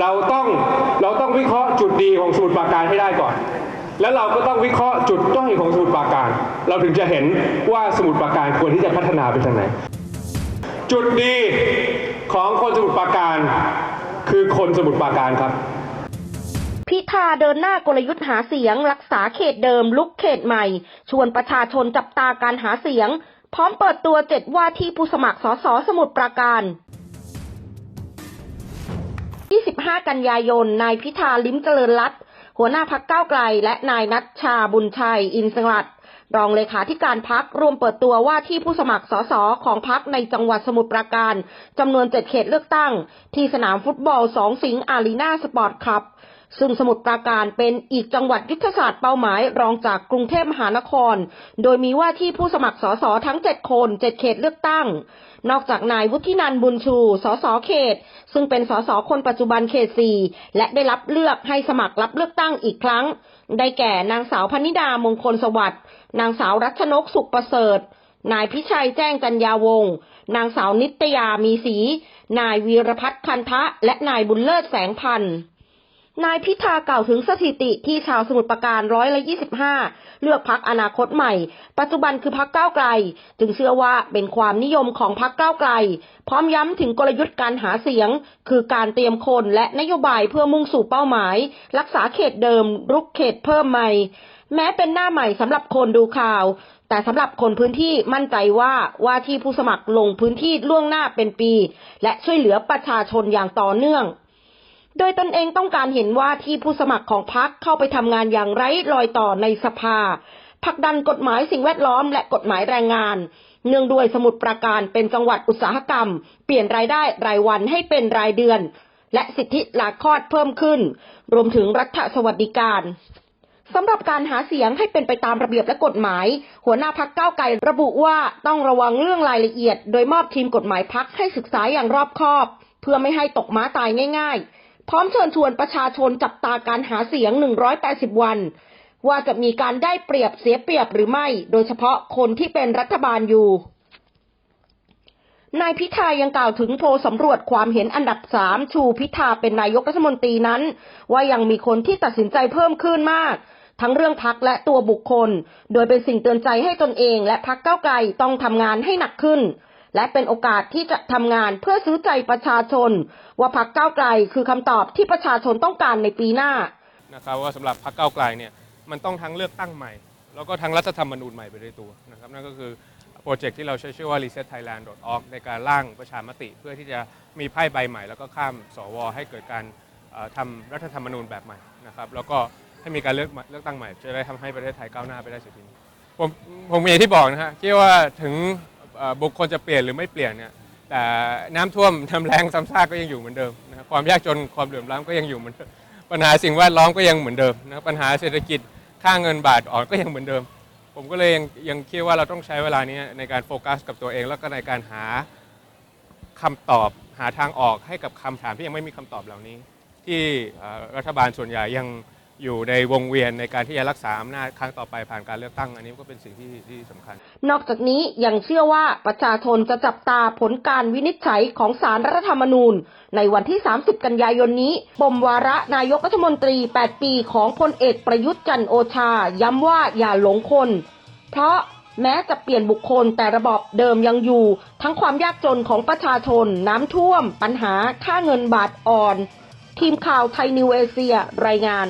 เราต้องเราต้องวิเคราะห์จุดดีของสมุทรปราการให้ได้ก่อน แล้วเราก็ต้องวิเคราะห์จุดด้อยของสมุทรปราการ เราถึงจะเห็นว่าสมุทรปราการควรที่จะพัฒนาไปทางไหน จุดดีของคนสมุทรปราการคือคนสมุทรปราการครับพิธาเดินหน้ากลยุทธ์หาเสียง รักษาเขตเดิม ลุกเขตใหม่ ชวนประชาชนจับตาการหาเสียง พร้อมเปิดตัวเจ็ดว่าที่ผู้สมัครสสสมุทรปราการ 25 กันยายน นายพิธาลิ้มเจริญรัตหัวหน้าพักก้าวไกล และนายนัชชาบุญชัย อินสงัดรองเลขาธิการพักรวมเปิดตัวว่าที่ผู้สมัครสสของพักในจังหวัดสมุทรปราการจำนวนเจ็ดเขตเลือกตั้ง ที่สนามฟุตบอลสองสิงห์อารีนาสปอร์ตคลับ ซึ่งสมุทรปราการเป็นอีกจังหวัดยุทธศาสตร์เป้าหมายรองจากกรุงเทพมหานคร โดยมีว่าที่ผู้สมัครสสทั้ง 7 คน 7 เขตเลือกตั้ง นอกจากนายวุฒินันบุญชู สสเขต ซึ่งเป็นสสคนปัจจุบันเขต 4 และได้รับเลือกให้สมัครรับเลือกตั้งอีกครั้ง ได้แก่นางสาวพนิดามงคลสวัสดิ์ นางสาวรัชนกสุขประเสริฐ นายพิชัยแจ้งจัญญาวงศ์ นางสาวนิตยามีศรี นายวีรพัฒน์คันทะและนายบุญเลิศแสงพันธ์ นายพิธากล่าวถึงสถิติที่ชาวสมุทรปราการร้อยละ25 เลือกพักอนาคตใหม่ ปัจจุบันคือพักก้าวไกล จึงเชื่อว่าเป็นความนิยมของพักก้าวไกล พร้อมย้ำถึงกลยุทธ์การหาเสียง คือการเตรียมคนและนโยบายเพื่อมุ่งสู่เป้าหมาย รักษาเขตเดิม รุกเขตเพิ่มใหม่ แม้เป็นหน้าใหม่สำหรับคนดูข่าว แต่สำหรับคนพื้นที่มั่นใจว่าว่าที่ผู้สมัครลงพื้นที่ล่วงหน้าเป็นปี และช่วยเหลือประชาชนอย่างต่อเนื่อง โดยตนเองต้องการเห็นว่าที่ผู้สมัครของพรรคเข้าไปทำงานอย่างไร้รอยต่อในสภาผลักดันกฎหมายสิ่งแวดล้อมและกฎหมายแรงงาน เนื่องด้วยสมุทรปราการเป็นจังหวัดอุตสาหกรรม เปลี่ยนรายได้รายวันให้เป็นรายเดือน และสิทธิหลาคลอดเพิ่มขึ้น รวมถึงรัฐสวัสดิการสำหรับการหาเสียงให้เป็นไปตามระเบียบและกฎหมาย หัวหน้าพักก้าวไกลระบุว่าต้องระวังเรื่องรายละเอียด โดยมอบทีมกฎหมายพักให้ศึกษาอย่างรอบคอบ เพื่อไม่ให้ตกม้าตายง่าย ๆ พร้อมเชิญชวนประชาชนจับตาการหาเสียง 180 วัน ว่าจะมีการได้เปรียบเสียเปรียบหรือไม่ โดยเฉพาะคนที่เป็นรัฐบาลอยู่ นายพิธายังกล่าวถึงโพลสำรวจความเห็นอันดับสามชูพิธาเป็นนายกรัฐมนตรีนั้น ว่ายังมีคนที่ตัดสินใจเพิ่มขึ้นมาก ทั้งเรื่องพักและตัวบุคคล โดยเป็นสิ่งเตือนใจให้ตนเอง และพักเก้าไกลต้องทำงานให้หนักขึ้น และเป็นโอกาสที่จะทำงานเพื่อซื้อใจประชาชน ว่าพักเก้าไกลคือคำตอบที่ประชาชนต้องการในปีหน้านะครับว่าสำหรับพรรคก้าไกลเนี่ยมันต้องทั้งเลือกตั้งใหม่ แล้วก็ทั้งรัฐธรรมนูญใหม่ไปในตัวนะครับนั่นก็คือโปรเจกต์ที่เราใช้ชื่อว่า resetthailand.org ในการร่างประชามติ เพื่อที่จะมีไพ่ใบใหม่ แล้วก็ข้ามสว ให้เกิดการทำรัฐธรรมนูญแบบใหม่นะครับแล้วก็ให้มีการเลือกเลือกตั้งใหม่ จะได้ทำให้ประเทศไทยก้าวหน้าไปได้สียทีนี้ผมผมอย่างที่บอกนะฮะคิดว่าถึง บุคคลจะเปลี่ยนหรือไม่เปลี่ยนเนี่ยแต่น้ำท่วมน้ำแรงซ้ำซากก็ยังอยู่เหมือนเดิมนะความยากจนความเหลื่อมล้ำก็ยังอยู่เหมือนเดิมปัญหาสิ่งแวดล้อมก็ยังเหมือนเดิมนะปัญหาเศรษฐกิจค่าเงินบาทอ่อนก็ยังเหมือนเดิม ผมก็เลยยังยังคิดว่าเราต้องใช้เวลานี้ในการโฟกัสกับตัวเอง แล้วก็ในการหาคำตอบหาทางออกให้กับคำถามที่ยังไม่มีคำตอบเหล่านี้ ที่รัฐบาลส่วนใหญ่ยัง อยู่ในวงเวียนในการที่จะรักษาอำนาจครั้งต่อไปผ่านการเลือกตั้ง อันนี้ก็เป็นสิ่งที่ที่สำคัญ นอกจากนี้ยังเชื่อว่าประชาชนจะจับตาผลการวินิจฉัยของสารรัฐธรรมนูญ ในวันที่ 30 กันยายนนี้ปมวาระนายกรัฐมนตรี 8 ปีของพลเอกประยุทธ์จันทร์โอชา ย้ำว่าอย่าหลงคน เพราะแม้จะเปลี่ยนบุคคลแต่ระบอบเดิมยังอยู่ ทั้งความยากจนของประชาชน น้ำท่วม ปัญหาค่าเงินบาทอ่อน ทีมข่าวไทยนิวเอเชียรายงาน